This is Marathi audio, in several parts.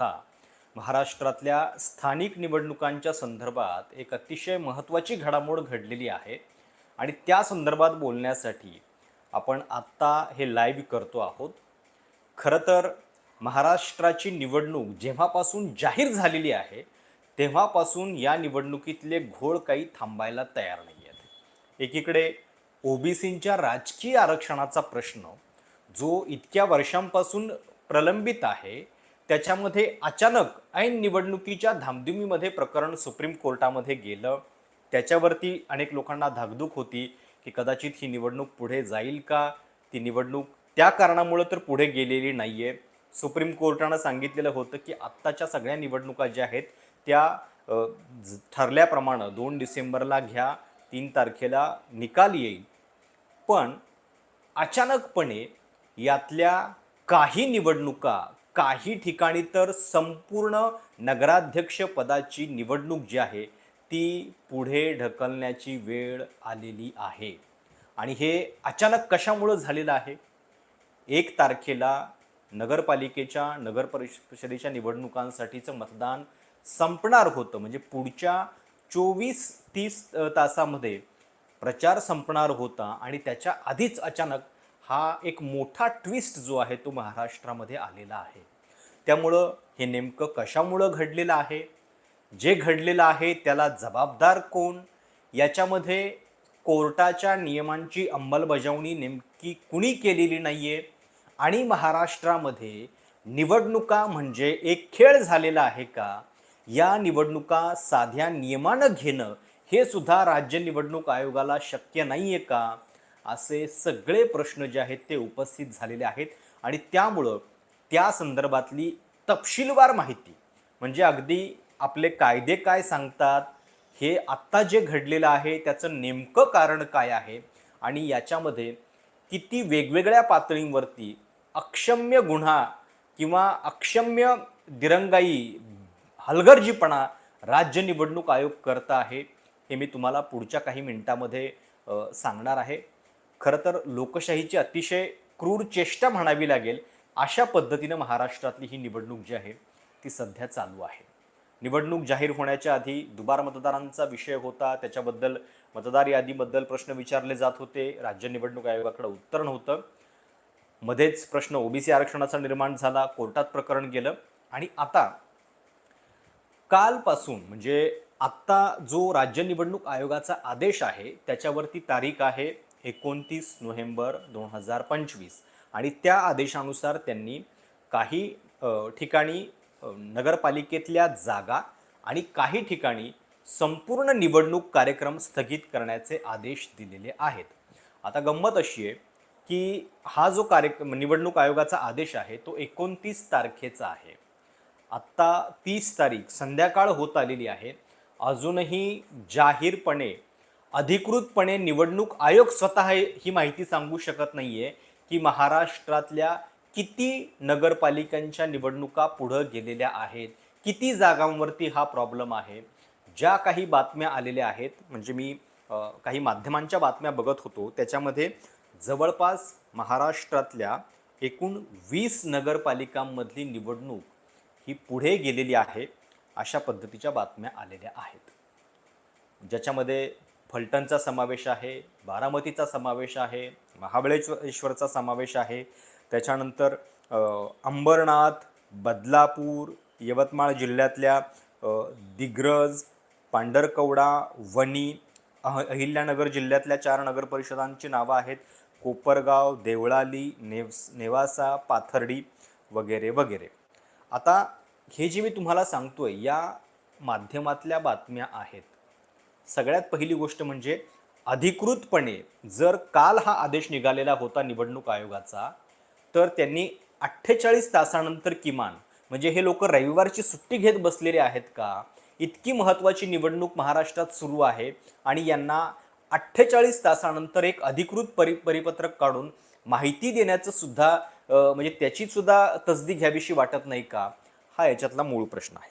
हा. महाराष्ट्रातल्या स्थानिक निवडणुकांच्या संदर्भात एक अतिशय महत्त्वाची घडामोड घडलेली आहे आणि त्या संदर्भात बोलण्यासाठी आपण आत्ता हे लाईव्ह करतो आहोत. खरं तर महाराष्ट्राची निवडणूक जेव्हापासून जाहीर झालेली आहे तेव्हापासून या निवडणुकीतले घोळ काही थांबायला तयार नाही आहेत. एकीकडे ओबीसींच्या राजकीय आरक्षणाचा प्रश्न जो इतक्या वर्षांपासून प्रलंबित आहे त्याच्यामध्ये अचानक ऐन निवडणुकीच्या धामधुमीमध्ये प्रकरण सुप्रीम कोर्टामध्ये गेलं. त्याच्यावरती अनेक लोकांना धाकधूक होती की कदाचित ही निवडणूक पुढे जाईल का? ती निवडणूक त्या कारणामुळं तर पुढे गेलेली नाही आहे सुप्रीम कोर्टानं सांगितलेलं होतं की आत्ताच्या सगळ्या निवडणुका ज्या आहेत त्या ज- ठरल्याप्रमाणे दोन डिसेंबरला घ्या तीन तारखेला निकाल येईल. पण अचानकपणे यातल्या काही निवडणुका काही ठिकाणी तर संपूर्ण नगराध्यक्ष पदाची निवडणूक जी आहे ती पुढे ढकलण्याची वेळ आलेली आहे. आणि हे अचानक कशामुळं झालेलं आहे? एक तारखेला नगरपालिकेच्या नगर परिषदेच्या निवडणुकांसाठीचं मतदान संपणार होतं. म्हणजे पुढच्या चोवीस तीस तासामध्ये प्रचार संपणार होता आणि त्याच्या आधीच अचानक हा एक मोठा ट्विस्ट जो आहे तो महाराष्ट्रामध्ये आलेला आहे. त्यामुळं हे नेमकं कशामुळं घडलेलं आहे? जे घडलेलं आहे त्याला जबाबदार कोण? याच्यामध्ये कोर्टाच्या नियमांची अंमलबजावणी नेमकी कुणी केलेली नाही आहे आणि महाराष्ट्रामध्ये निवडणुका म्हणजे एक खेळ झालेला आहे का? या निवडणुका साध्या नियमानं घेणं हे सुद्धा राज्य निवडणूक आयोगाला शक्य नाही आहे का? असे सगळे प्रश्न जे आहेत ते उपस्थित झालेले आहेत. आणि त्यामुळं त्या संदर्भातली तपशीलवार माहिती म्हणजे अगदी आपले कायदे काय सांगतात हे आत्ता जे घडलेलं आहे त्याचं नेमकं कारण काय आहे आणि याच्यामध्ये किती वेगवेगळ्या पातळींवरती अक्षम्य गुन्हा किंवा अक्षम्य दिरंगाई हलगर्जीपणा राज्य निवडणूक आयोग करत आहे हे मी तुम्हाला पुढच्या काही मिनिटामध्ये सांगणार आहे. खरं तर लोकशाहीची अतिशय क्रूर चेष्टा म्हणावी लागेल अशा पद्धतीनं महाराष्ट्रातली ही निवडणूक जी आहे ती सध्या चालू आहे. निवडणूक जाहीर होण्याच्या आधी दुबार मतदारांचा विषय होता त्याच्याबद्दल मतदार यादीबद्दल प्रश्न विचारले जात होते राज्य निवडणूक आयोगाकडे उत्तर नव्हतं. मध्येच प्रश्न ओबीसी आरक्षणाचा निर्माण झाला कोर्टात प्रकरण गेलं आणि आता कालपासून म्हणजे आत्ता जो राज्य निवडणूक आयोगाचा आदेश आहे त्याच्यावरती तारीख आहे एकोणतीस नोव्हेंबर दोन हजार पंचवीस. आणि त्या आदेशानुसार त्यांनी काही ठिकाणी नगरपालिकेतल्या जागा आणि काही ठिकाणी संपूर्ण निवडणूक कार्यक्रम स्थगित करण्याचे आदेश दिलेले आहेत. आता गंमत अशी आहे की हा जो कार्यक्रम निवडणूक आयोगाचा आदेश आहे तो एकोणतीस तारखेचा आहे. आत्ता तीस तारीख संध्याकाळ होत आलेली आहे. अजूनही जाहीरपणे अधिकृतपणे निवडणूक आयोग स्वतः ही माहिती सांगू शकत नाही आहे की महाराष्ट्रातल्या किती नगरपालिकांच्या निवडणुका पुढं गेलेल्या आहेत किती जागांवरती हा प्रॉब्लेम आहे. ज्या काही बातम्या आलेल्या आहेत म्हणजे मी काही माध्यमांच्या बातम्या बघत होतो त्याच्यामध्ये जवळपास महाराष्ट्रातल्या एकूण वीस नगरपालिकांमधली निवडणूक ही पुढे गेलेली आहे अशा पद्धतीच्या बातम्या आलेल्या आहेत. ज्याच्यामध्ये फलटणचा समावेश आहे बारामतीचा समावेश आहे महाबळेश्वरचा समावेश आहे. त्याच्यानंतर अंबरनाथ बदलापूर यवतमाळ जिल्ह्यातल्या दिग्रज पांढरकवडा वणी अह अहिल्यानगर जिल्ह्यातल्या चार नगर परिषदांची नावं आहेत. कोपरगाव देवळाली नेवस नेवासा पाथर्डी वगैरे वगैरे. आता हे जे मी तुम्हाला सांगतो आहे या माध्यमातल्या बातम्या आहेत. सगळ्यात पहिली गोष्ट म्हणजे अधिकृतपणे जर काल हा आदेश निघालेला होता निवडणूक आयोगाचा तर त्यांनी अठ्ठेचाळीस तासानंतर किमान म्हणजे हे लोक रविवारची सुट्टी घेत बसलेले आहेत का? इतकी महत्त्वाची निवडणूक महाराष्ट्रात सुरू आहे आणि यांना अठ्ठेचाळीस तासानंतर एक अधिकृत परि परिपत्रक काढून माहिती देण्याचं सुद्धा म्हणजे त्याची सुद्धा तसदी घ्यावीशी वाटत नाही का? हा याच्यातला मूळ प्रश्न आहे.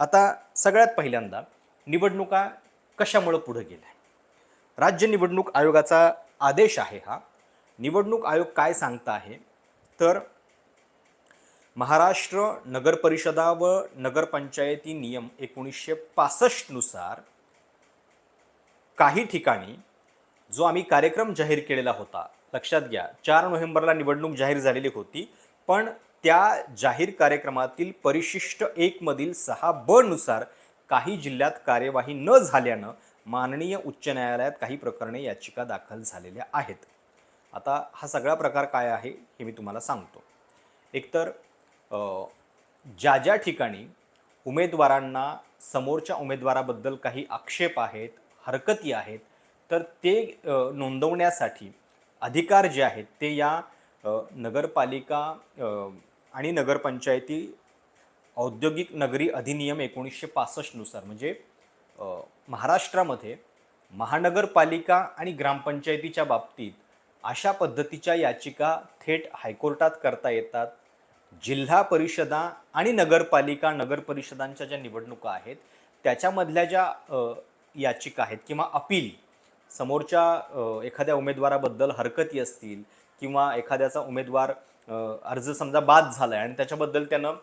आता सगळ्यात पहिल्यांदा निवडणुका कशामुळं पुढे गेलं राज्य निवडणूक आयोगाचा आदेश आहे हा. निवडणूक आयोग काय सांगता आहे? तर महाराष्ट्र नगर परिषदा व नगरपंचायती नियम एकोणीसशे पासष्टनुसार काही ठिकाणी जो आम्ही कार्यक्रम जाहीर केलेला होता लक्षात घ्या चार नोव्हेंबरला निवडणूक जाहीर झालेली होती पण त्या जाहीर कार्यक्रमातील परिशिष्ट एक मधील सहा ब नुसार काही जिल्ह्यात कार्यवाही न झाल्यानं माननीय उच्च न्यायालयात काही प्रकरणे याचिका दाखल झालेल्या आहेत. आता हा सगळा प्रकार काय आहे हे मी तुम्हाला सांगतो. एकतर ज्या ज्या ठिकाणी उमेदवारांना समोरच्या उमेदवाराबद्दल काही आक्षेप आहेत हरकती आहेत तर ते नोंदवण्यासाठी अधिकार जे आहेत ते या नगरपालिका आणि नगरपंचायती औद्योगिक नगरी अधिनियम एकोणीसशे पासष्टनुसार म्हणजे महाराष्ट्रामध्ये महानगरपालिका आणि ग्रामपंचायतीच्या बाबतीत अशा पद्धतीच्या याचिका थेट हायकोर्टात करता येतात. जिल्हा परिषदा आणि नगरपालिका नगरपरिषदांच्या ज्या निवडणुका आहेत त्याच्यामधल्या ज्या याचिका आहेत किंवा अपील समोरच्या एखाद्या उमेदवाराबद्दल हरकती असतील किंवा एखाद्याचा उमेदवार अर्ज समजा बाद झाला आहे आणि त्याच्याबद्दल त्यानं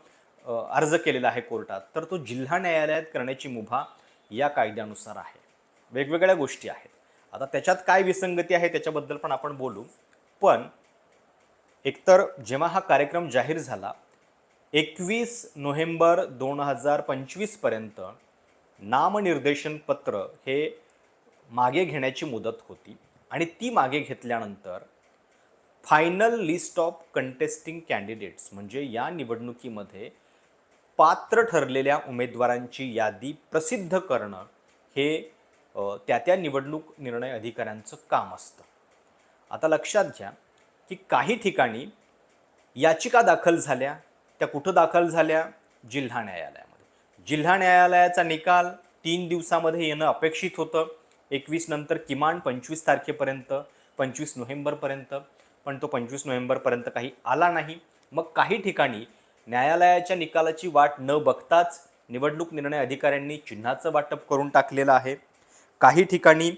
अर्ज केलेला आहे कोर्टात तर तो जिल्हा न्यायालयात करण्याची मुभा या कायद्यानुसार आहे. वेगवेगळ्या गोष्टी आहेत. आता त्याच्यात काय विसंगती आहे त्याच्याबद्दल पण आपण बोलू. पण एकतर जेव्हा हा कार्यक्रम जाहीर झाला एकवीस नोव्हेंबर दोन हजार पंचवीसपर्यंत नामनिर्देशन पत्र हे मागे घेण्याची मुदत होती आणि ती मागे घेतल्यानंतर final list of contesting candidates म्हणजे या निवडणुकीमध्ये पात्र ठरलेल्या उमेदवारांची यादी प्रसिद्ध करणं हे त्या त्या निवडणूक निर्णय अधिकाऱ्यांचं काम असतं. आता लक्षात घ्या की काही ठिकाणी याचिका दाखल झाल्या त्या कुठं दाखल झाल्या? जिल्हा न्यायालयामध्ये. जिल्हा न्यायालयाचा निकाल तीन दिवसामध्ये येणं अपेक्षित होतं. एकवीस नंतर किमान पंचवीस तारखेपर्यंत पंचवीस नोव्हेंबरपर्यंत पण तो पंचवीस नोव्हेंबरपर्यंत काही आला नाही. मग काही ठिकाणी न्यायालयाच्या निकालाची वाट न बघताच निवडणूक निर्णय अधिकाऱ्यांनी चिन्हाचं वाटप करून टाकलेलं आहे. काही ठिकाणी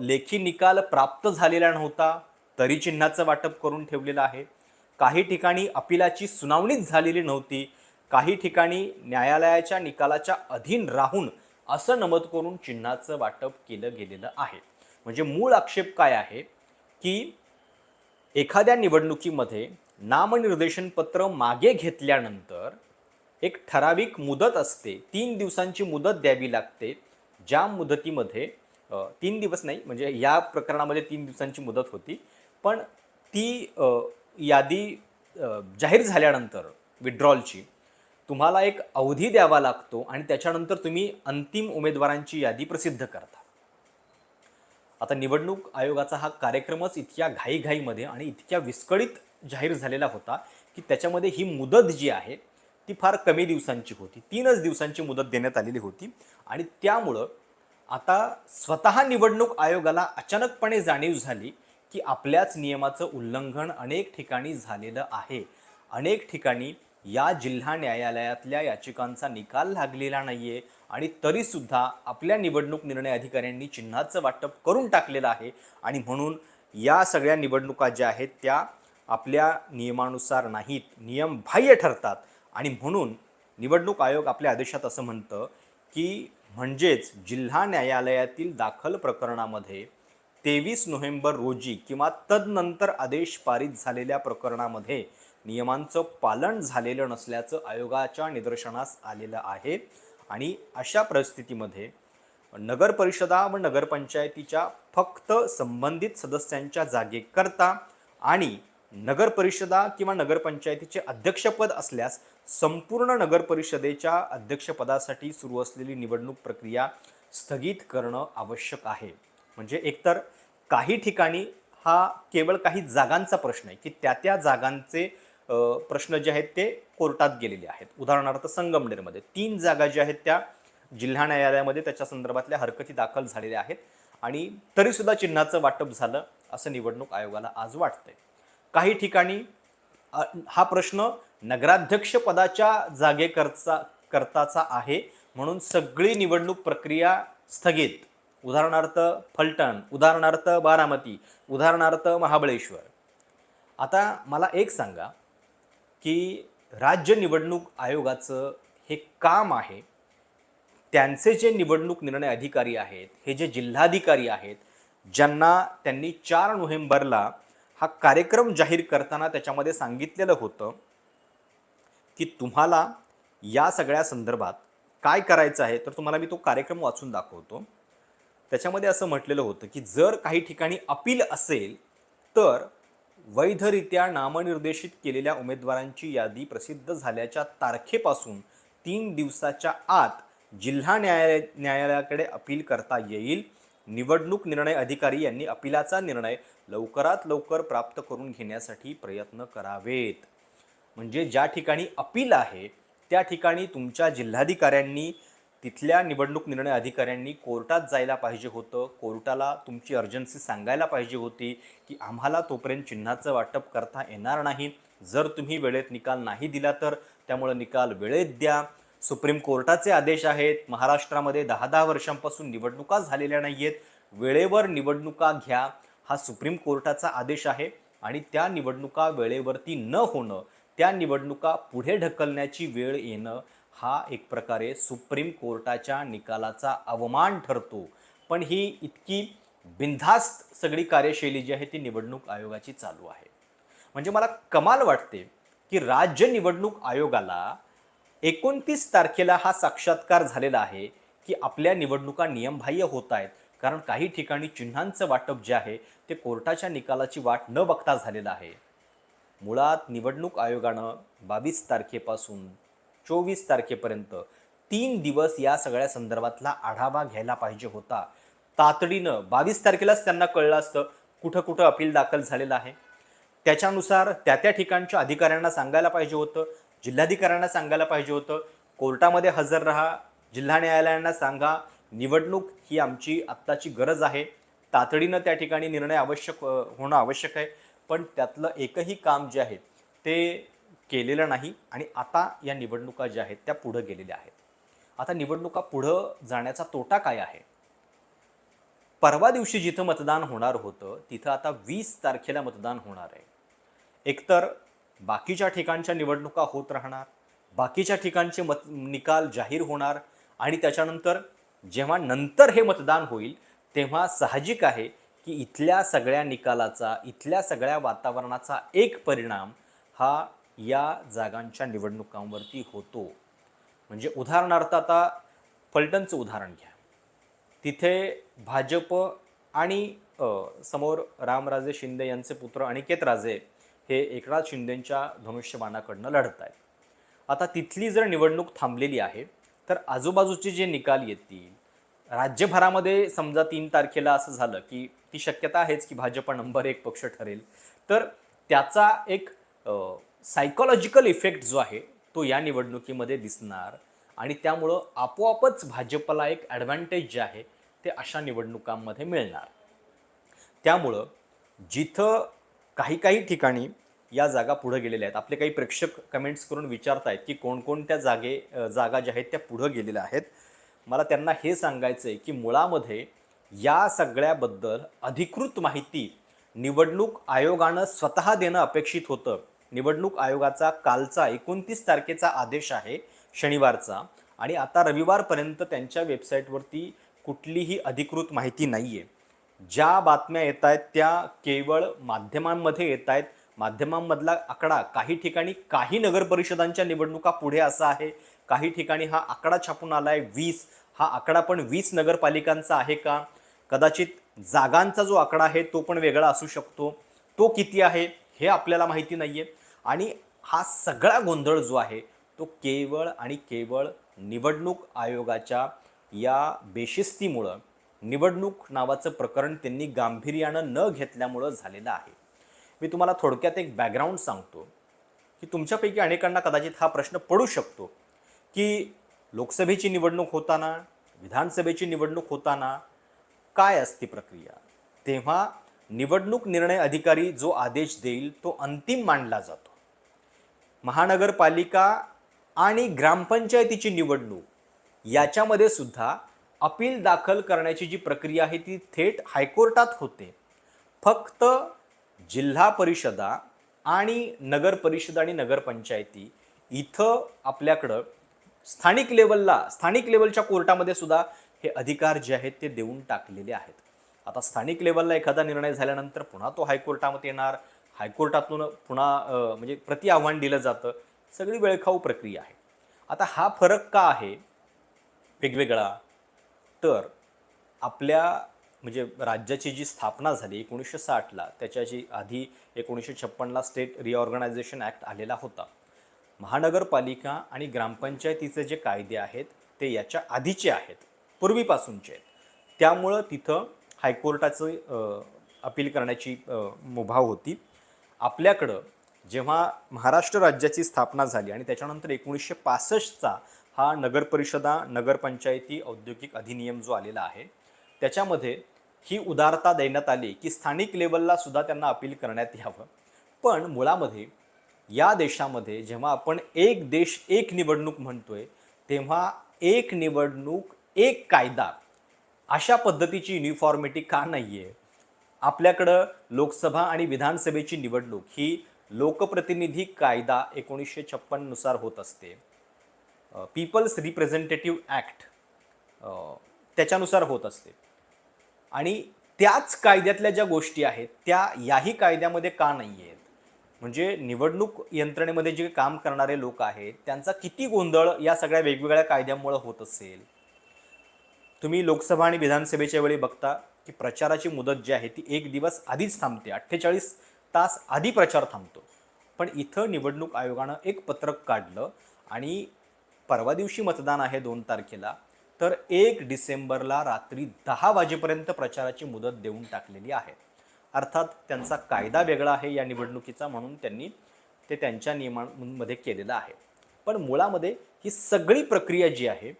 लेखी निकाल प्राप्त झालेला नव्हता तरी चिन्हाचं वाटप करून ठेवलेलं आहे. काही ठिकाणी अपिलाची सुनावणीच झालेली नव्हती. काही ठिकाणी न्यायालयाच्या निकालाच्या अधीन राहून असं नमूद करून चिन्हाचं वाटप केलं गेलेलं आहे. म्हणजे मूळ आक्षेप काय आहे? की एखाद्या निवडणुकीमध्ये नामनिर्देशन पत्र मागे घेतल्यानंतर एक ठराविक मुदत असते. तीन दिवसांची मुदत द्यावी लागते. ज्या मुदतीमध्ये तीन दिवस नाही म्हणजे या प्रकरणामध्ये तीन दिवसांची मुदत होती. पण ती यादी जाहीर झाल्यानंतर विड्रॉलची तुम्हाला एक अवधी द्यावा लागतो आणि त्याच्यानंतर तुम्ही अंतिम उमेदवारांची यादी प्रसिद्ध करता. आता निवडणूक आयोगाचा हा कार्यक्रमच इतक्या घाईघाईमध्ये आणि इतक्या विस्कळीत जाहीर झालेला होता की त्याच्यामध्ये ही मुदत जी आहे ती फार कमी दिवसांची होती. तीनच दिवसांची मुदत देण्यात आलेली होती. आणि त्यामुळं आता स्वतः निवडणूक आयोगाला अचानकपणे जाणीव झाली की आपल्याच नियमाचं उल्लंघन अनेक ठिकाणी झालेलं आहे. अनेक ठिकाणी या जिल्हा न्यायालयातल्या याचिकांचा निकाल लागलेला नाहीये आणि तरीसुद्धा आपल्या निवडणूक निर्णय अधिकाऱ्यांनी चिन्हाचं वाटप करून टाकलेलं आहे. आणि म्हणून या सगळ्या निवडणुका ज्या आहेत त्या आपल्या नियमानुसार नाहीत नियम बाह्य ठरतात. आणि म्हणून निवडणूक आयोग आपल्या आदेशात असं म्हणतं की म्हणजेच जिल्हा न्यायालयातील दाखल प्रकरणामध्ये तेवीस नोव्हेंबर रोजी किंवा तदनंतर आदेश पारित झालेल्या प्रकरणामध्ये नियमांचं पालन झालेलं नसल्याचं आयोगाच्या निदर्शनास आलेलं आहे. आणि अशा परिस्थितीमध्ये नगर परिषदा व नगरपंचायतीच्या फक्त संबंधित सदस्यांच्या जागेकरता आणि नगर परिषदा किंवा नगरपंचायतीचे अध्यक्षपद असल्यास संपूर्ण नगर परिषदेच्या अध्यक्षपदासाठी सुरू असलेली निवडणूक प्रक्रिया स्थगित करणं आवश्यक आहे. म्हणजे एकतर काही ठिकाणी हा केवळ काही जागांचा प्रश्न आहे की त्या त्या जागांचे प्रश्न जे आहेत ते कोर्टात गेलेले आहेत. उदाहरणार्थ संगमनेरमध्ये तीन जागा ज्या आहेत त्या जिल्हा न्यायालयामध्ये त्याच्या संदर्भातल्या हरकती दाखल झालेल्या आहेत आणि तरीसुद्धा चिन्हाचं वाटप झालं असं निवडणूक आयोगाला आज वाटतंय. काही ठिकाणी हा प्रश्न नगराध्यक्ष पदाच्या जागेकरचा करताचा आहे. म्हणून सगळी निवडणूक प्रक्रिया स्थगित. उदाहरणार्थ फलटण उदाहरणार्थ बारामती उदाहरणार्थ महाबळेश्वर. आता मला एक सांगा की राज्य निवडणूक आयोगाचं हे काम आहे त्यांचे जे निवडणूक निर्णय अधिकारी आहेत हे जे जिल्हाधिकारी आहेत ज्यांना त्यांनी चार नोव्हेंबरला हा कार्यक्रम जाहीर करताना त्याच्यामध्ये सांगितलेलं होतं की तुम्हाला या सगळ्या संदर्भात काय करायचं आहे तर तुम्हाला मी तो कार्यक्रम वाचून दाखवतो. त्याच्यामध्ये असं म्हटलेलं होतं की जर काही ठिकाणी अपील असेल तर वैधरित्या नामनिर्देशित केलेल्या उमेदवारांची यादी प्रसिद्ध झाल्याच्या तारखेपासून तीन दिवसाच्या आत जिल्हा न्यायालय न्यायालयाकडे अपील करता येईल. निवडणूक निर्णय अधिकारी यांनी अपिलाचा निर्णय लवकरात लवकर प्राप्त करून घेण्यासाठी प्रयत्न करावेत. म्हणजे ज्या ठिकाणी अपील आहे त्या ठिकाणी तुमच्या जिल्हाधिकाऱ्यांनी तिथल्या निवडणूक निर्णय अधिकाऱ्यांनी कोर्टात जायला पाहिजे होतं कोर्टाला तुमची अर्जन्सी सांगायला पाहिजे होती की आम्हाला तोपर्यंत चिन्हाचं वाटप करता येणार नाही. जर तुम्ही वेळेत निकाल नाही दिला तर त्यामुळं निकाल वेळेत द्या. सुप्रीम कोर्टाचे आदेश आहेत. महाराष्ट्रामध्ये दहा दहा वर्षांपासून निवडणुका झालेल्या नाही आहेत वेळेवर निवडणुका घ्या. हा सुप्रीम कोर्टाचा आदेश आहे आणि त्या निवडणुका वेळेवरती न होणं त्या निवडणुका पुढे ढकलण्याची वेळ येणं हा एक प्रकारे सुप्रीम कोर्टाच्या निकालाचा अवमान ठरतो. पण ही इतकी बिनधास्त सगळी कार्यशैली जी आहे ती निवडणूक आयोगाची चालू आहे. म्हणजे मला कमाल वाटते की राज्य निवडणूक आयोगाला एकोणतीस तारखेला हा साक्षात्कार झालेला आहे की आपल्या निवडणुका नियमबाह्य होत आहेत. कारण काही ठिकाणी चिन्हांचं वाटप जे आहे ते कोर्टाच्या निकालाची वाट न बघता झालेलं आहे. मुळात निवडणूक आयोगानं बावीस तारखेपासून चोवीस तारखेपर्यंत तीन दिवस या सगळ्या संदर्भातला आढावा घ्यायला पाहिजे होता. तातडीनं बावीस तारखेलाच त्यांना कळलं असतं कुठं कुठं अपील दाखल झालेलं आहे. त्याच्यानुसार त्या त्या ठिकाणच्या अधिकाऱ्यांना सांगायला पाहिजे होतं. जिल्हाधिकाऱ्यांना सांगायला पाहिजे होतं कोर्टामध्ये हजर राहा जिल्हा न्यायालयांना सांगा निवडणूक ही आमची आत्ताची गरज आहे. तातडीनं त्या ठिकाणी निर्णय आवश्यक होणं आवश्यक आहे. पण त्यातलं एकही काम जे आहे ते केलेलं नाही आणि आता या निवडणुका ज्या आहेत त्या पुढं गेलेल्या आहेत. आता निवडणुका पुढं जाण्याचा तोटा काय आहे? परवा दिवशी जिथं मतदान होणार होतं तिथं आता वीस तारखेला मतदान होणार आहे. एकतर बाकीच्या ठिकाणच्या निवडणुका होत राहणार बाकीच्या ठिकाणचे मत निकाल जाहीर होणार आणि त्याच्यानंतर जेव्हा नंतर हे मतदान होईल तेव्हा साहजिक आहे की इथल्या सगळ्या निकालाचा इथल्या सगळ्या वातावरणाचा एक परिणाम हा या जागांच्या निवडणुकांवरती होतो. म्हणजे उदाहरणार्थ आता फलटणचं उदाहरण घ्या. तिथे भाजप आणि समोर रामराजे शिंदे यांचे पुत्र अनिकेत राजे हे एकनाथ शिंदेंच्या धनुष्यबाणाकडनं लढत आहेत आता तिथली जर निवडणूक थांबलेली आहे तर आजूबाजूचे जे निकाल येतील राज्यभरामध्ये समजा तीन तारखेला असं झालं की ती शक्यता आहेच की भाजप नंबर एक पक्ष ठरेल तर त्याचा एक सायकोलॉजिकल इफेक्ट जो आहे तो या निवडणुकीमध्ये दिसणार आणि त्यामुळं आपोआपच भाजपला एक ॲडव्हान्टेज जे आहे ते अशा निवडणुकांमध्ये मिळणार. त्यामुळं जिथं काही काही ठिकाणी या जागा पुढं गेलेल्या आहेत. आपले काही प्रेक्षक कमेंट्स करून विचारतायत की कोणकोणत्या जागे जागा ज्या आहेत त्या पुढं गेलेल्या आहेत. मला त्यांना हे सांगायचं आहे की मुळामध्ये या सगळ्याबद्दल अधिकृत माहिती निवडणूक आयोगानं स्वतः देणं अपेक्षित होतं. निवडणूक आयोगाचा कालचा एकोणतीस तारखेचा आदेश आहे शनिवारचा आणि आता रविवारपर्यंत त्यांच्या वेबसाईटवरती कुठलीही अधिकृत माहिती नाही आहे ज्या बातम्या येत आहेत त्या केवळ माध्यमांमध्ये येत आहेत. माध्यमांमधला आकडा काही ठिकाणी काही नगर परिषदांच्या निवडणुका पुढे असा आहे. काही ठिकाणी हा आकडा छापून आला आहे वीस. हा आकडा पण वीस नगरपालिकांचा आहे का? कदाचित जागांचा जो आकडा आहे तो पण वेगळा असू शकतो. तो किती आहे हे आपल्याला माहिती नाही आहे आणि हा सगळा गोंधळ जो आहे तो केवळ आणि केवळ निवडणूक आयोगाच्या या बेशिस्तीमुळं निवडणूक नावाचं प्रकरण त्यांनी गांभीर्यानं न घेतल्यामुळं झालेलं आहे. मी तुम्हाला थोडक्यात एक बॅकग्राऊंड सांगतो की तुमच्यापैकी अनेकांना कदाचित हा प्रश्न पडू शकतो की लोकसभेची निवडणूक होताना विधानसभेची निवडणूक होताना काय असते प्रक्रिया? तेव्हा निवडणूक निर्णय अधिकारी जो आदेश देईल तो अंतिम मानला जातो. महानगरपालिका आणि ग्रामपंचायतीची निवडणूक याच्यामध्ये सुद्धा अपील दाखल करण्याची जी प्रक्रिया आहे ती थेट हायकोर्टात होते. फक्त जिल्हा परिषदा आणि नगर परिषद आणि नगरपंचायती इथं आपल्याकडं स्थानिक लेवलला स्थानिक लेवलच्या कोर्टामध्ये सुद्धा हे अधिकार जे आहेत ते देऊन टाकलेले आहेत. आता स्थानिक लेवलला एखादा निर्णय झाल्यानंतर पुन्हा तो हायकोर्टामध्ये येणार हायकोर्टातून पुन्हा म्हणजे प्रति आव्हान दिलं जातं सगळी वेळखाऊ प्रक्रिया आहे. आता हा फरक का आहे? वेगवेगळा. तर आपल्या म्हणजे राज्याची जी स्थापना झाली एकोणीसशे साठला त्याच्याची आधी एकोणीसशे छप्पनला स्टेट रिऑर्गनायझेशन ॲक्ट आलेला होता. महानगरपालिका आणि ग्रामपंचायतीचे जे कायदे आहेत ते याच्या आधीचे आहेत पूर्वीपासूनचे आहेत. त्यामुळं तिथं हायकोर्टाचं अपील करण्याची मुभा होती. आपल्याकडं जेव्हा महाराष्ट्र राज्याची स्थापना झाली आणि त्याच्यानंतर एकोणीसशे पासष्टचा हा नगरपरिषदा नगरपंचायती औद्योगिक अधिनियम जो आलेला आहे त्याच्यामध्ये ही उदारता देण्यात आली की स्थानिक लेवलला सुद्धा त्यांना अपील करण्यात यावं. पण मुळामध्ये या देशामध्ये जेव्हा आपण एक देश एक निवडणूक म्हणतोय तेव्हा एक निवडणूक एक कायदा अशा पद्धतीची युनिफॉर्मिटी का नाही आहे आपल्याकडं लोकसभा आणि विधानसभेची निवडणूक ही लोकप्रतिनिधी कायदा एकोणीसशे छप्पननुसार होत असते. पीपल्स रिप्रेझेंटेटिव्ह ॲक्ट त्याच्यानुसार होत असते. आणि त्याच कायद्यातल्या ज्या गोष्टी आहेत त्या याही कायद्यामध्ये का नाही आहेत म्हणजे निवडणूक यंत्रणेमध्ये जे काम करणारे लोक आहेत त्यांचा किती गोंधळ या सगळ्या वेगवेगळ्या कायद्यामुळं होत असेल? तुम्ही लोकसभा आणि विधानसभेच्या वेळी बघता की प्रचाराची मुदत जी आहे ती एक दिवस आधीच थांबते. अठ्ठेचाळीस तास आधी प्रचार थांबतो. पण इथं निवडणूक आयोगानं एक पत्रक काढलं आणि परवा दिवशी मतदान आहे दोन तारखेला तर एक डिसेंबरला रात्री दहा वाजेपर्यंत प्रचाराची मुदत देऊन टाकलेली आहे. अर्थात त्यांचा कायदा वेगळा आहे या निवडणुकीचा म्हणून त्यांनी ते त्यांच्या नियमांमध्ये केलेलं आहे. पण मुळामध्ये ही सगळी प्रक्रिया जी आहे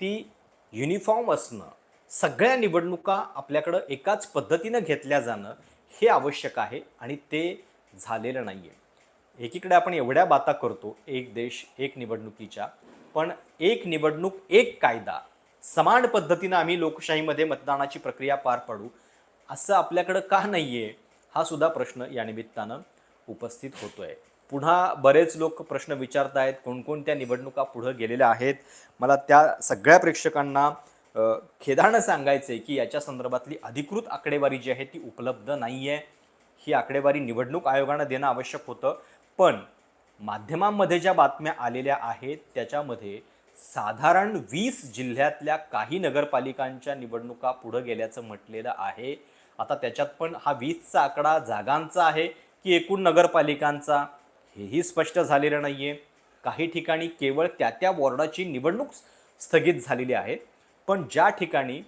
ती युनिफॉर्म असणं सगळ्या निवडणुका आपल्याकडं एकाच पद्धतीनं घेतल्या जाणं हे आवश्यक आहे आणि ते झालेलं नाही आहे एकीकडे आपण एवढ्या बाता करतो एक देश एक निवडणुकीच्या पण एक निवडणूक एक कायदा. समान पद्धतीनं आम्ही लोकशाहीमध्ये मतदानाची प्रक्रिया पार पाडू असं आपल्याकडं का नाही आहे हा सुद्धा प्रश्न या निमित्तानं उपस्थित होतो आहे पुन्हा बरेच लोक प्रश्न विचारत आहेत कोणकोणत्या निवडणुका पुढं गेलेल्या आहेत? मला त्या सगळ्या प्रेक्षकांना खेदानं सांगायचं आहे की याच्या संदर्भातली अधिकृत आकडेवारी जी आहे ती उपलब्ध नाही आहे ही आकडेवारी निवडणूक आयोगानं देणं आवश्यक होतं. पण माध्यमांमध्ये ज्या बातम्या आलेल्या आहेत त्याच्यामध्ये साधारण वीस जिल्ह्यातल्या काही नगरपालिकांच्या निवडणुका पुढं गेल्याचं म्हटलेलं आहे. आता त्याच्यात पण हा वीसचा आकडा जागांचा आहे की एकूण नगरपालिकांचा? हेही स्पष्ट झालेलं नाही आहे काही ठिकाणी केवळ त्या त्या वॉर्डाची निवडणूक स्थगित झालेली आहे. पण ज्या ठिकाणी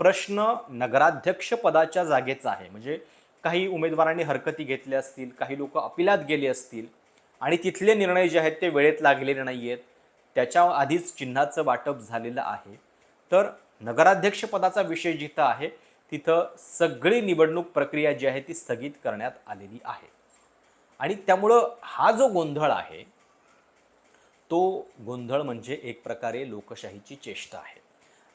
प्रश्न नगराध्यक्ष पदाच्या जागेचा आहे म्हणजे काही उमेदवारांनी हरकती घेतल्या असतील काही लोक अपिलात गेले असतील आणि तिथले निर्णय जे आहेत ते वेळेत लागलेले नाही आहेत त्याच्या आधीच चिन्हाचं वाटप झालेलं आहे. तर नगराध्यक्षपदाचा विषय जिथं आहे तिथं सगळी निवडणूक प्रक्रिया जी आहे ती स्थगित करण्यात आलेली आहे. आणि त्यामुळं हा जो गोंधळ आहे तो गोंधळ म्हणजे एक प्रकारे लोकशाहीची चेष्टा आहे.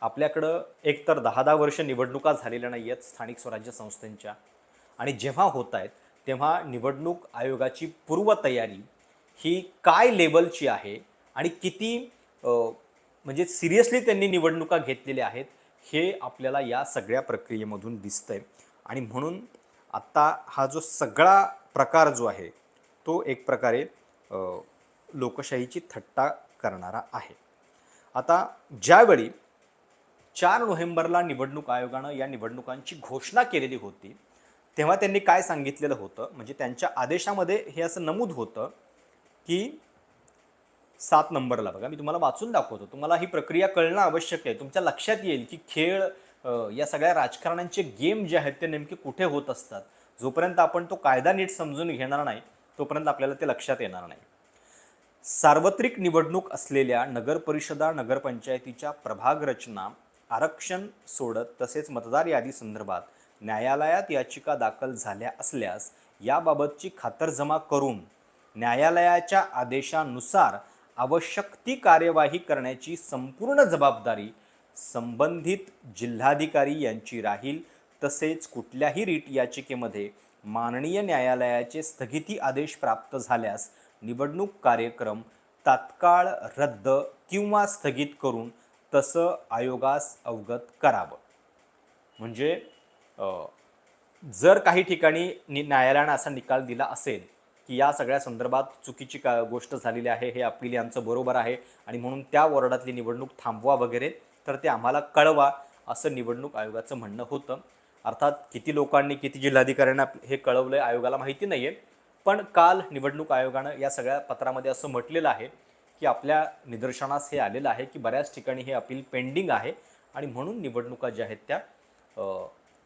आपल्याकडं एकतर दहा दहा वर्ष निवडणुका झालेल्या नाही आहेत स्थानिक स्वराज्य संस्थांच्या. आणि जेव्हा होत आहेत तेव्हा निवडणूक आयोगाची पूर्वतयारी ही काय लेवलची आहे आणि किती म्हणजे सिरियसली त्यांनी निवडणुका घेतलेल्या आहेत हे आपल्याला या सगळ्या प्रक्रियेमधून दिसतंय. आणि म्हणून आत्ता हा जो सगळा प्रकार जो आहे तो एक प्रकारे लोकशाहीची थट्टा करणारा आहे. आता ज्यावेळी चार नोव्हेंबरला निवडणूक आयोगानं या निवडणुकांची घोषणा केलेली होती तेव्हा त्यांनी काय सांगितलेलं होतं? म्हणजे त्यांच्या आदेशामध्ये हे असं नमूद होतं की सात नंबरला बघा. मी तुम्हाला वाचून दाखवतो. तुम्हाला ही प्रक्रिया कळणं आवश्यक आहे. तुमच्या लक्षात येईल की खेळ या सगळ्या राजकारण्यांचे गेम जे आहेत ते नेमके कुठे होत असतात. जोपर्यंत आपण तो कायदा नीट समजून घेणार नाही तोपर्यंत आपल्याला ते लक्षात येणार नाही. सार्वत्रिक निवडणूक असलेल्या नगरपरिषदा नगरपंचायतीच्या प्रभाग रचना आरक्षण सोडत तसेच मतदार यादी संदर्भात न्यायालयात याचिका दाखल झाल्या असल्यास याबाबतची खातरजमा करून न्यायालयाच्या आदेशानुसार आवश्यक ती कार्यवाही करण्याची संपूर्ण जबाबदारी संबंधित जिल्हाधिकारी यांची राहील तसेच कुठल्याही रीट याचिकेमध्ये माननीय न्यायालयाचे स्थगिती आदेश प्राप्त झाल्यास निवडणूक कार्यक्रम तात्काळ रद्द किंवा स्थगित करून तसं आयोगास अवगत करावं. म्हणजे जर काही ठिकाणी नि न्यायालयानं असा निकाल दिला असेल की या सगळ्या संदर्भात चुकीची का गोष्ट झालेली आहे हे अपील यांचं बरोबर आहे आणि म्हणून त्या वॉर्डातली निवडणूक थांबवा वगैरे तर ते आम्हाला कळवा असं निवडणूक आयोगाचं म्हणणं होतं. अर्थात किती लोकांनी किती जिल्हाधिकाऱ्यांना हे कळवलं आहे आयोगाला माहिती नाही आहे पण काल निवडणूक आयोगानं या सगळ्या पत्रामध्ये असं म्हटलेलं आहे की आपल्या निदर्शनास हे आलेलं आहे की बऱ्याच ठिकाणी हे अपील पेंडिंग आहे आणि म्हणून निवडणुका ज्या आहेत त्या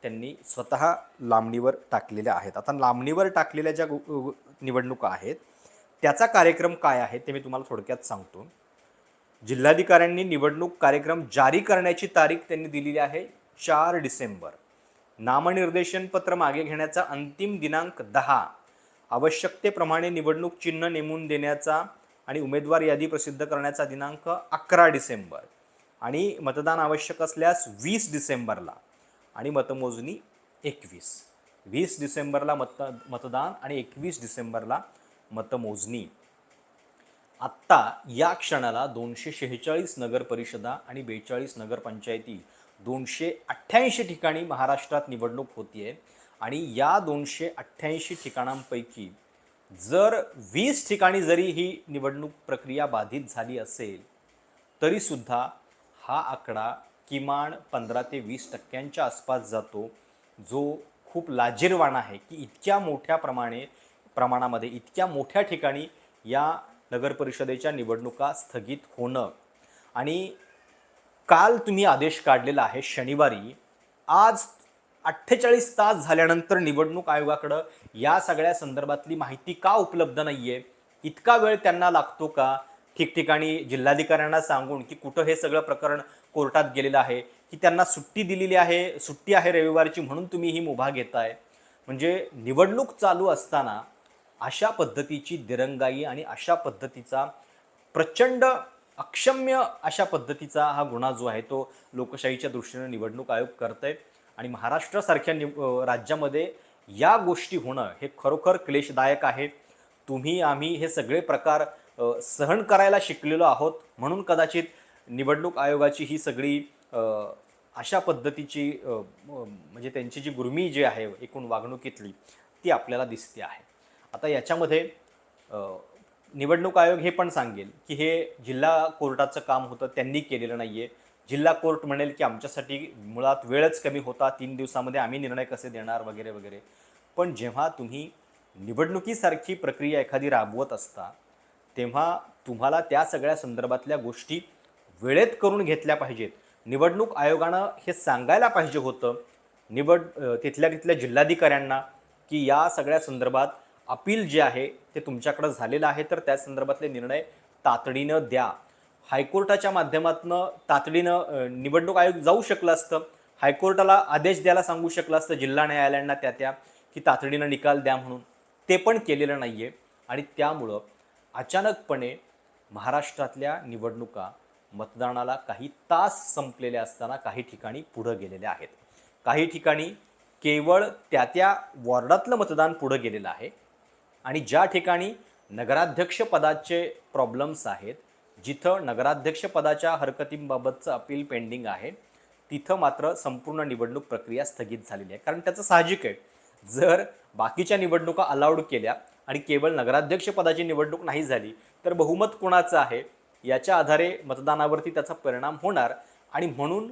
त्यांनी स्वतः लांबणीवर टाकलेल्या आहेत. आता लांबणीवर टाकलेल्या ज्या निवडणुका आहेत त्याचा कार्यक्रम काय आहे ते मी तुम्हाला थोडक्यात सांगतो. जिल्हाधिकाऱ्यांनी निवडणूक कार्यक्रम जारी करण्याची तारीख त्यांनी दिलेली आहे चार डिसेंबर. नामनिर्देशन पत्र मागे घेण्याचा अंतिम दिनांक दहा. आवश्यकतेप्रमाणे निवडणूक चिन्ह नेमून देण्याचा आणि उमेदवार यादी प्रसिद्ध करण्याचा दिनांक अकरा डिसेंबर. आणि मतदान आवश्यक असल्यास वीस डिसेंबरला. आणि मतमोजणी एकवीस. वीस डिसेंबरला मत मतदान आणि एकवीस डिसेंबरला मतमोजणी. आत्ता या क्षणाला दोनशे शेहेचाळीस नगरपरिषदा आणि बेचाळीस नगरपंचायती दोनशे अठ्ठ्याऐंशी ठिकाणी महाराष्ट्रात निवडणूक होतीये आणि या दोनशे अठ्ठ्याऐंशी ठिकाणांपैकी जर वीस ठिकाणी जरी ही निवडणूक प्रक्रिया बाधित झाली असेल तरीसुद्धा हा आकडा किमान पंधरा ते वीस टक्क्यांच्या आसपास जातो. जो खूप लाजीरवाणा आहे की इतक्या मोठ्या प्रमाणे प्रमाणामध्ये इतक्या मोठ्या ठिकाणी या नगरपरिषदेच्या निवडणुका स्थगित होणं. आणि काल तुम्ही आदेश काढलेला आहे शनिवारी. आज अठ्ठेचाळीस तास झाल्यानंतर निवडणूक आयोगाकडं या सगळ्या संदर्भातली माहिती का उपलब्ध नाही आहे इतका वेळ त्यांना लागतो का? ठिकठिकाणी जिल्हाधिकाऱ्यांना सांगून की कुठं हे सगळं प्रकरण कोर्टात गेलेलं आहे की त्यांना सुट्टी दिलेली आहे सुट्टी आहे रविवारची म्हणून तुम्ही ही मुभा घेताय. म्हणजे निवडणूक चालू असताना अशा पद्धतीची दिरंगाई आणि अशा पद्धतीचा प्रचंड अक्षम्य अशा पद्धतीचा हा गुन्हा जो आहे तो लोकशाहीच्या दृष्टीने निवडणूक आयोग करतंय. आणि महाराष्ट्रासारख्या नि राज्यामध्ये या गोष्टी होणं हे खरोखर क्लेशदायक आहे. तुम्ही आम्ही हे सगळे प्रकार सहन करायला शिकलेलो आहोत. म्हणून कदाचित निवडणूक आयोगाची ही सगळी अशा पद्धतीची म्हणजे त्यांची जी गुर्मी जी आहे एकूण वागणुकीतली ती आपल्याला दिसते आहे. आता याच्यामध्ये निवडणूक आयोग हे पण सांगेल की हे जिल्हा कोर्टाचं काम होतं त्यांनी केलेलं नाही आहे जिल्हा कोर्ट म्हणेल की आमच्यासाठी मुळात वेळच कमी होता तीन दिवसामध्ये आम्ही निर्णय कसे देणार वगैरे वगैरे. पण जेव्हा तुम्ही निवडणुकीसारखी प्रक्रिया एखादी राबवत असता तेव्हा तुम्हाला त्या सगळ्या संदर्भातल्या गोष्टी वेळेत करून घेतल्या पाहिजेत. निवडणूक आयोगानं हे सांगायला पाहिजे होतं निवड तिथल्या तिथल्या जिल्हाधिकाऱ्यांना की या सगळ्या संदर्भात अपील जे आहे ते तुमच्याकडं झालेलं आहे तर त्या संदर्भातले निर्णय तातडीनं द्या. हायकोर्टाच्या माध्यमातून तातडीनं निवडणूक आयोग जाऊ शकलं असतं. हायकोर्टाला आदेश द्यायला सांगू शकलं असतं जिल्हा न्यायालयांना त्या त्या की तातडीनं निकाल द्या म्हणून. ते पण केलेलं नाही आहे आणि त्यामुळं अचानकपणे महाराष्ट्रातल्या निवडणुका मतदानाला काही तास संपलेल्या असताना काही ठिकाणी पुढं गेलेल्या आहेत. काही ठिकाणी केवळ त्या त्या वॉर्डातलं मतदान पुढं गेलेलं आहे आणि ज्या ठिकाणी नगराध्यक्षपदाचे प्रॉब्लम्स प्रॉब्लेम्स आहेत जिथं नगराध्यक्षपदाच्या हरकतींबाबतचं अपील पेंडिंग आहे तिथं मात्र संपूर्ण निवडणूक प्रक्रिया स्थगित झालेली आहे. कारण त्याचं साहजिक आहे जर बाकीच्या निवडणुका अलाउड केल्या आणि केवळ नगराध्यक्षपदाची निवडणूक नाही झाली तर बहुमत कोणाचं आहे? याच्या आधारे मतदानावरती त्याचा परिणाम होणार आणि म्हणून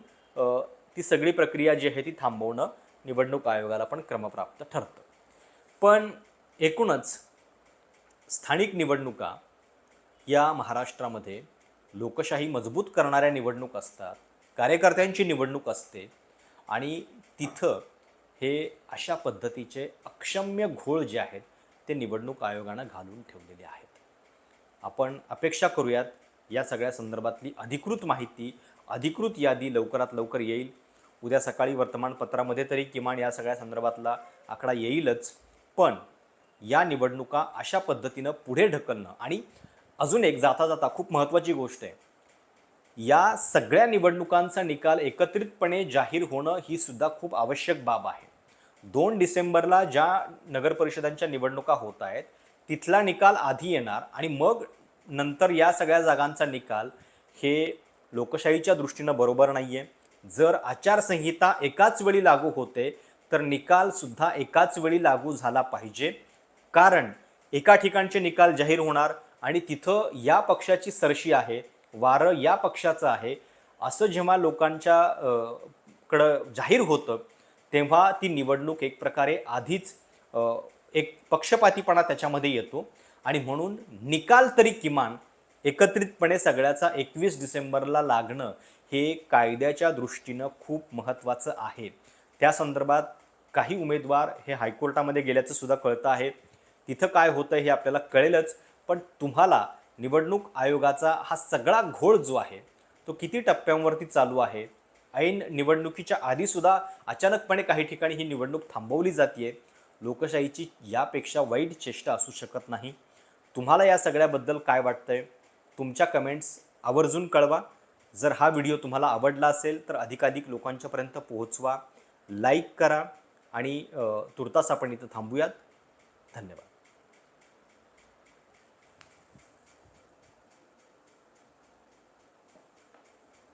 ती सगळी प्रक्रिया जी आहे ती थांबवणं निवडणूक आयोगाला पण क्रमप्राप्त ठरतं. पण एकूणच स्थानिक निवडणुका या महाराष्ट्रामध्ये लोकशाही मजबूत करणाऱ्या निवडणूक असतात कार्यकर्त्यांची निवडणूक असते आणि तिथं हे अशा पद्धतीचे अक्षम्य घोळ जे आहेत ते निवडणूक आयोगानं घालून ठेवलेले आहेत. आपण अपेक्षा करूयात या सगळ्या संदर्भातली अधिकृत माहिती अधिकृत यादी लवकरात लवकर येईल. उद्या सकाळी वर्तमानपत्रामध्ये तरी किमान या सगळ्या संदर्भातला आकडा येईलच. पण या निवडणुका अशा पद्धतीनं पुढे ढकलणं आणि अजून एक जाता जाता खूप महत्त्वाची गोष्ट आहे. या सगळ्या निवडणुकांचा निकाल एकत्रितपणे जाहीर होणं ही सुद्धा खूप आवश्यक बाब आहे. दोन डिसेंबरला ज्या नगर परिषदांच्या निवडणुका होत आहेत तिथला निकाल आधी येणार आणि मग नंतर या सगळ्या जागांचा निकाल हे लोकशाहीच्या दृष्टीनं बरोबर नाही आहे जर आचारसंहिता एकाच वेळी लागू होते तर निकालसुद्धा एकाच वेळी लागू झाला पाहिजे. कारण एका ठिकाणचे निकाल जाहीर होणार आणि तिथं या पक्षाची सरशी आहे वारं या पक्षाचं आहे असं जेव्हा लोकांच्या कडं जाहीर होतं तेव्हा ती निवडणूक एक प्रकारे आधीच एक पक्षपातीपणा त्याच्यामध्ये येतो. आणि म्हणून निकाल तरी किमान एकत्रितपणे सगळ्याचा एकवीस डिसेंबरला लागणं हे कायद्याच्या दृष्टीनं खूप महत्त्वाचं आहे. त्या संदर्भात काही उमेदवार हे हायकोर्टामध्ये गेल्याचं सुद्धा कळतं आहे. तिथं काय होतं हे आपल्याला कळेलच. पण तुम्हाला निवडणूक आयोगाचा हा सगळा घोळ जो आहे तो किती टप्प्यांवरती चालू आहे? ऐन निवडणुकीच्या आधीसुद्धा अचानकपणे काही ठिकाणी ही निवडणूक थांबवली जाते लोकशाहीची यापेक्षा वाईट चेष्टा असू शकत नाही. तुम्हाला या सगळ्याबद्दल काय वाटतंय? तुमच्या कमेंट्स आवर्जून कळवा. जर हा व्हिडिओ तुम्हाला आवडला असेल तर अधिकाधिक लोकांच्यापर्यंत पोहोचवा. लाईक करा आणि तुर्तास आपण इथं थांबूयात. धन्यवाद.